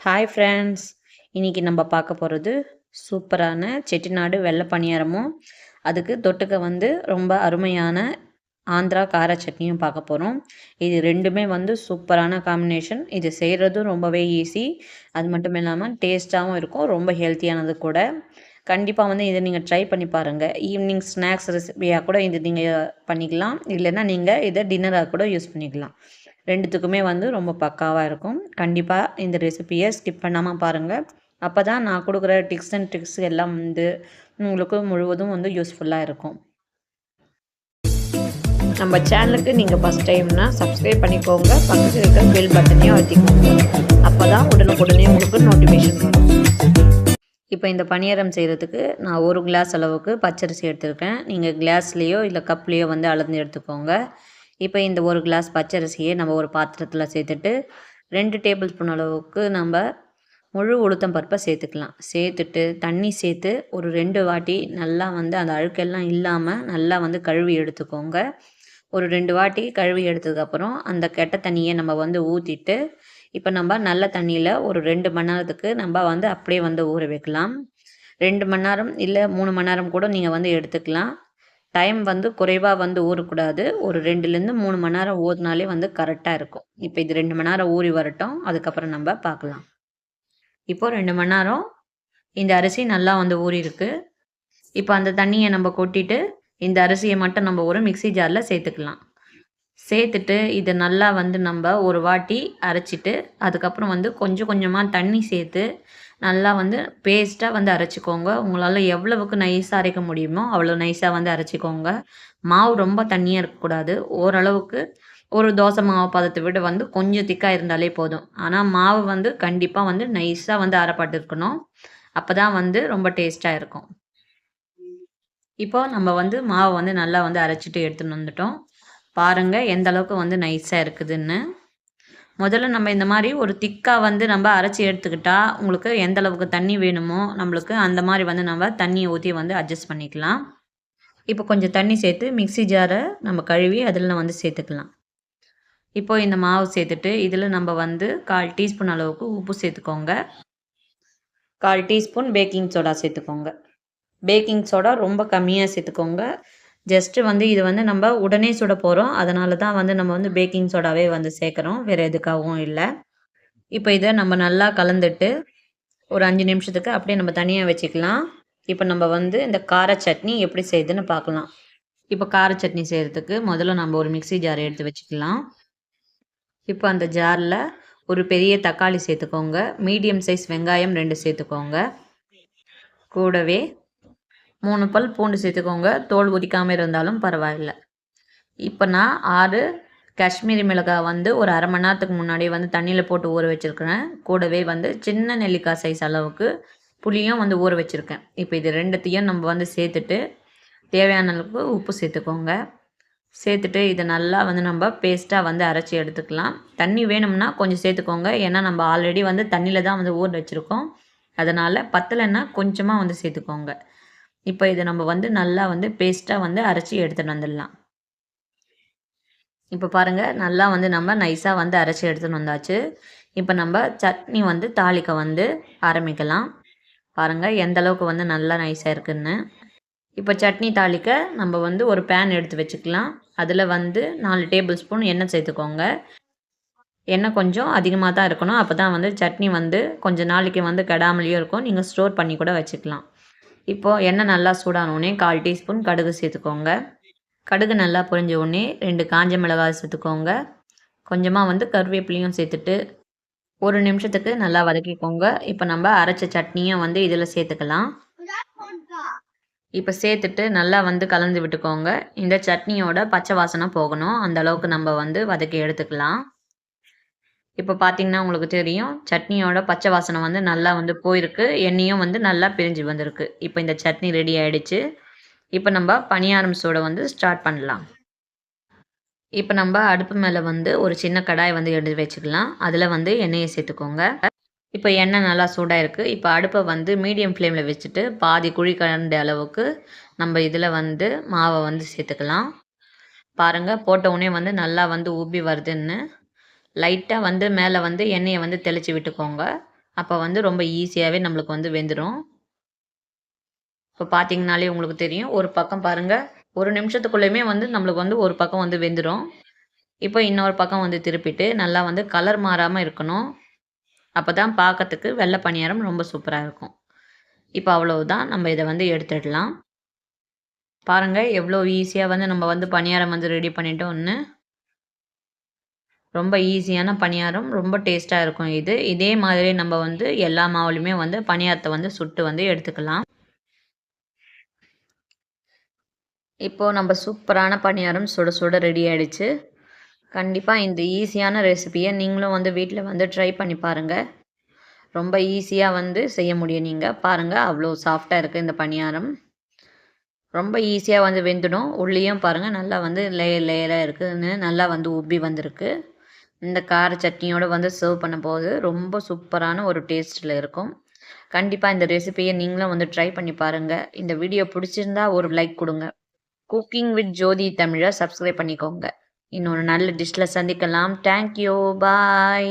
Hi friends இன்றைக்கி நம்ம பார்க்க போகிறது சூப்பரான செட்டிநாடு வெள்ளை பணியாரமும் அதுக்கு தொட்டுக்க வந்து ரொம்ப அருமையான ஆந்திரா கார சட்னியும் பார்க்க போகிறோம் இது ரெண்டுமே வந்து சூப்பரான காம்பினேஷன் இது செய்கிறதும் ரொம்பவே ஈஸி அது மட்டும் இல்லாமல் டேஸ்ட்டாகவும் இருக்கும் ரொம்ப ஹெல்த்தியானது கூட. கண்டிப்பாக வந்து இதை நீங்கள் ட்ரை பண்ணி பாருங்கள் ஈவினிங் ஸ்நாக்ஸ் ரெசிபியாக கூட இது நீங்கள் பண்ணிக்கலாம். இல்லைன்னா நீங்கள் இதை டின்னராக கூட யூஸ் பண்ணிக்கலாம். ரெண்டுத்துக்குமே வந்து ரொம்ப பக்காவாக இருக்கும். கண்டிப்பாக இந்த ரெசிபியை ஸ்கிப் பண்ணாமல் பாருங்கள் அப்போ தான் நான் கொடுக்குற டிப்ஸ் அண்ட் ட்ரிக்ஸ் எல்லாம் வந்து உங்களுக்கு முழுவதும் வந்து யூஸ்ஃபுல்லாக இருக்கும். நம்ம சேனலுக்கு நீங்கள் ஃபஸ்ட் டைம்னா சப்ஸ்கிரைப் பண்ணிக்கோங்க. பக்கத்தில் இருக்க பெல் பட்டனையும் அழுத்திக்கோங்க. அப்போ தான் உடனுக்குடனே உங்களுக்கு நோட்டிஃபிகேஷன் வரும். இப்போ இந்த பணியாரம் செய்கிறதுக்கு நான் ஒரு கிளாஸ் அளவுக்கு பச்சரிசி எடுத்திருக்கேன். நீங்கள் கிளாஸ்லேயோ இல்லை கப்லேயோ வந்து அளந்து எடுத்துக்கோங்க. இப்போ இந்த ஒரு கிளாஸ் பச்சரிசியை நம்ம ஒரு பாத்திரத்தில் சேர்த்துட்டு ரெண்டு டேபிள் ஸ்பூன் அளவுக்கு நம்ம முழு உளுத்தம் பருப்பை சேர்த்துக்கலாம். சேர்த்துட்டு தண்ணி சேர்த்து ஒரு ரெண்டு வாட்டி நல்லா வந்து அந்த அழுக்கெல்லாம் இல்லாமல் நல்லா வந்து கழுவி எடுத்துக்கோங்க. ஒரு ரெண்டு வாட்டி கழுவி எடுத்ததுக்கப்புறம் அந்த கெட்ட தண்ணியை நம்ம வந்து ஊற்றிட்டு இப்போ நம்ம நல்ல தண்ணியில் ஒரு ரெண்டு மணி நேரத்துக்கு நம்ம வந்து அப்படியே வந்து ஊற வைக்கலாம். ரெண்டு மணி நேரம் இல்லை மூணு மணி நேரம் கூட நீங்கள் வந்து எடுத்துக்கலாம். டைம் வந்து குறைவாக வந்து ஊறக்கூடாது. ஒரு ரெண்டுலேருந்து மூணு மணி நேரம் ஊறினாலே வந்து கரெக்டாக இருக்கும். இப்போ இது ரெண்டு மணி நேரம் ஊறி வரட்டும். அதுக்கப்புறம் நம்ம பார்க்கலாம். இப்போ ரெண்டு மணி நேரம் இந்த அரிசி நல்லா வந்து ஊறி இருக்கு. இப்போ அந்த தண்ணியை நம்ம கொட்டிட்டு இந்த அரிசியை மட்டும் நம்ம ஒரு மிக்சி ஜாரில் சேர்த்துக்கலாம். சேர்த்துட்டு இதை நல்லா வந்து நம்ம ஒரு வாட்டி அரைச்சிட்டு அதுக்கப்புறம் வந்து கொஞ்சம் கொஞ்சமாக தண்ணி சேர்த்து நல்லா வந்து பேஸ்ட்டாக வந்து அரைச்சிக்கோங்க. உங்களால் எவ்வளவுக்கு நைஸாக அரைக்க முடியுமோ அவ்வளோ நைஸாக வந்து அரைச்சிக்கோங்க. மாவு ரொம்ப தண்ணியாக இருக்கக்கூடாது. ஓரளவுக்கு ஒரு தோசை மாவு பதத்தை விட வந்து கொஞ்சம் திக்காக இருந்தாலே போதும். ஆனால் மாவு வந்து கண்டிப்பாக வந்து நைஸாக வந்து அரைப்பட்டு இருக்கணும். அப்போ தான் வந்து ரொம்ப டேஸ்ட்டாக இருக்கும். இப்போ நம்ம வந்து மாவை வந்து நல்லா வந்து அரைச்சிட்டு எடுத்துன்னு வந்துட்டோம். பாருங்கள் எந்த அளவுக்கு வந்து நைஸாக இருக்குதுன்னு. முதல்ல நம்ம இந்த மாதிரி ஒரு திக்காக வந்து நம்ம அரைச்சி எடுத்துக்கிட்டா உங்களுக்கு எந்த அளவுக்கு தண்ணி வேணுமோ நம்மளுக்கு அந்த மாதிரி வந்து நம்ம தண்ணியை ஊற்றி வந்து அட்ஜஸ்ட் பண்ணிக்கலாம். இப்போ கொஞ்சம் தண்ணி சேர்த்து மிக்சி ஜாரை நம்ம கழுவி அதில் வந்து சேர்த்துக்கலாம். இப்போது இந்த மாவு சேர்த்துட்டு இதில் நம்ம வந்து கால் டீஸ்பூன் அளவுக்கு உப்பு சேர்த்துக்கோங்க. கால் டீஸ்பூன் பேக்கிங் சோடா சேர்த்துக்கோங்க. பேக்கிங் சோடா ரொம்ப கம்மியாக சேர்த்துக்கோங்க. ஜஸ்ட்டு வந்து இது வந்து நம்ம உடனே சுட போகிறோம் அதனால தான் வந்து நம்ம வந்து பேக்கிங் சோடாவே வந்து சேர்க்குறோம். வேறு எதுக்காகவும் இல்லை. இப்போ இதை நம்ம நல்லா கலந்துட்டு ஒரு அஞ்சு நிமிஷத்துக்கு அப்படியே நம்ம தனியாக வச்சுக்கலாம். இப்போ நம்ம வந்து இந்த கார சட்னி எப்படி செய்யுதுன்னு பார்க்கலாம். இப்போ கார சட்னி செய்கிறதுக்கு முதல்ல நம்ம ஒரு மிக்சி ஜார் எடுத்து வச்சுக்கலாம். இப்போ அந்த ஜாரில் ஒரு பெரிய தக்காளி சேர்த்துக்கோங்க. மீடியம் சைஸ் வெங்காயம் ரெண்டு சேர்த்துக்கோங்க. கூடவே மூணு பல் பூண்டு சேர்த்துக்கோங்க. தோல் உரிக்காமல் இருந்தாலும் பரவாயில்ல. இப்போ நான் ஆறு காஷ்மீரி மிளகாய் வந்து ஒரு அரை மணி நேரத்துக்கு முன்னாடியே வந்து தண்ணியில் போட்டு ஊற வச்சுருக்கிறேன். கூடவே வந்து சின்ன நெல்லிக்காய் சைஸ் அளவுக்கு புளியும் வந்து ஊற வச்சுருக்கேன். இப்போ இது ரெண்டுத்தையும் நம்ம வந்து சேர்த்துட்டு தேவையான அளவுக்கு உப்பு சேர்த்துக்கோங்க. சேர்த்துட்டு இதை நல்லா வந்து நம்ம பேஸ்ட்டாக வந்து அரைச்சி எடுத்துக்கலாம். தண்ணி வேணும்னா கொஞ்சம் சேர்த்துக்கோங்க. ஏன்னா நம்ம ஆல்ரெடி வந்து தண்ணியில் தான் வந்து ஊற வச்சுருக்கோம். அதனால் பத்தலைன்னா கொஞ்சமாக வந்து சேர்த்துக்கோங்க. இப்போ இதை நம்ம வந்து நல்லா வந்து பேஸ்ட்டாக வந்து அரைச்சி எடுத்துகிட்டு வந்துடலாம். இப்போ பாருங்கள் நல்லா வந்து நம்ம நைஸாக வந்து அரைச்சி எடுத்துகிட்டு வந்தாச்சு. இப்போ நம்ம சட்னி வந்து தாளிக்க வந்து ஆரம்பிக்கலாம். பாருங்கள் எந்த அளவுக்கு வந்து நல்லா நைஸாக இருக்குன்னு. இப்போ சட்னி தாளிக்க நம்ம வந்து ஒரு பேன் எடுத்து வச்சுக்கலாம். அதில் வந்து நாலு டேபிள் ஸ்பூன் எண்ணெய் சேர்த்துக்கோங்க. எண்ணெய் கொஞ்சம் அதிகமாக தான் இருக்கணும். அப்போ தான் வந்து சட்னி வந்து கொஞ்சம் நாளைக்கு வந்து கெடாமலேயும் இருக்கும். நீங்கள் ஸ்டோர் பண்ணி கூட வச்சுக்கலாம். இப்போது எண்ணெய் நல்லா சூடானோடனே கால் டீஸ்பூன் கடுகு சேர்த்துக்கோங்க. கடுகு நல்லா பொரிஞ்ச உடனே ரெண்டு காஞ்ச மிளகாய் சேர்த்துக்கோங்க. கொஞ்சமாக வந்து கருவேப்பிலையும் சேர்த்துட்டு ஒரு நிமிஷத்துக்கு நல்லா வதக்கிக்கோங்க. இப்போ நம்ம அரைச்ச சட்னியும் வந்து இதில் சேர்த்துக்கலாம். இப்போ சேர்த்துட்டு நல்லா வந்து கலந்து விட்டுக்கோங்க. இந்த சட்னியோட பச்சை வாசனை போகணும். அந்த அளவுக்கு நம்ம வந்து வதக்கி எடுத்துக்கலாம். இப்போ பார்த்தீங்கன்னா உங்களுக்கு தெரியும் சட்னியோட பச்சை வாசனை வந்து நல்லா வந்து போயிருக்கு. எண்ணெயும் வந்து நல்லா பிரிஞ்சு வந்திருக்கு. இப்போ இந்த சட்னி ரெடி ஆகிடுச்சு இப்போ நம்ம பணியாரம் சூடை வந்து ஸ்டார்ட் பண்ணலாம். இப்போ நம்ம அடுப்பு மேலே வந்து ஒரு சின்ன கடாய் வந்து எடுத்து வச்சுக்கலாம். அதில் வந்து எண்ணெயை சேர்த்துக்கோங்க. இப்போ எண்ணெய் நல்லா சூடாக இருக்குது இப்போ அடுப்பை வந்து மீடியம் ஃப்ளேமில் வச்சுட்டு பாதி குழி கலந்த அளவுக்கு நம்ம இதில் வந்து மாவை வந்து சேர்த்துக்கலாம். பாருங்கள் போட்ட உடனே வந்து நல்லா வந்து ஊப்பி வருதுன்னு லைட்டாக வந்து மேலே வந்து எண்ணெயை வந்து தெளித்து விட்டுக்கோங்க. அப்போ வந்து ரொம்ப ஈஸியாகவே நம்மளுக்கு வந்து வெந்துடும் இப்போ பார்த்தீங்கனாலே உங்களுக்கு தெரியும். ஒரு பக்கம் பாருங்கள் ஒரு நிமிஷத்துக்குள்ளேயுமே வந்து நம்மளுக்கு வந்து ஒரு பக்கம் வந்து வெந்துடும் இப்போ இன்னொரு பக்கம் வந்து திருப்பிட்டு நல்லா வந்து கலர் மாறாமல் இருக்கணும். அப்போ தான் பார்க்கறதுக்கு வெள்ளை பணியாரம் ரொம்ப சூப்பராக இருக்கும். இப்போ அவ்வளவுதான். நம்ம இதை வந்து எடுத்துடலாம். பாருங்கள் எவ்வளோ ஈஸியாக வந்து நம்ம வந்து பணியாரம் வந்து ரெடி பண்ணிட்டோம்னு. ரொம்ப ஈஸியான பணியாரம் ரொம்ப டேஸ்ட்டாக இருக்கும் இது. இதே மாதிரி நம்ம வந்து எல்லா மாவுலையுமே வந்து பணியாரத்தை வந்து சுட்டு வந்து எடுத்துக்கலாம். இப்போது நம்ம சூப்பரான பணியாரம் சுட சுட ரெடி ஆகிடுச்சு கண்டிப்பாக இந்த ஈஸியான ரெசிபியை நீங்களும் வந்து வீட்டில் வந்து ட்ரை பண்ணி பாருங்கள் ரொம்ப ஈஸியாக வந்து செய்ய முடியும் நீங்கள் பாருங்கள் அவ்வளோ சாஃப்டாக இருக்குது இந்த பணியாரம். ரொம்ப ஈஸியாக வந்து வெந்துடும். உள்ளேயும் பாருங்கள் நல்லா வந்து லேயர் லேயராக இருக்குதுன்னு நல்லா வந்து உப்பி வந்திருக்கு. இந்த கார சட்னியோடு வந்து சர்வ் பண்ணும்போது ரொம்ப சூப்பரான ஒரு டேஸ்ட்டில் இருக்கும். கண்டிப்பாக இந்த ரெசிபியை நீங்களும் வந்து ட்ரை பண்ணி பாருங்கள் இந்த வீடியோ பிடிச்சிருந்தா ஒரு லைக் கொடுங்க. குக்கிங் வித் ஜோதி தமிழை சப்ஸ்கிரைப் பண்ணிக்கோங்க. இன்னொரு நல்ல டிஷ்ஷில் சந்திக்கலாம். Thank you bye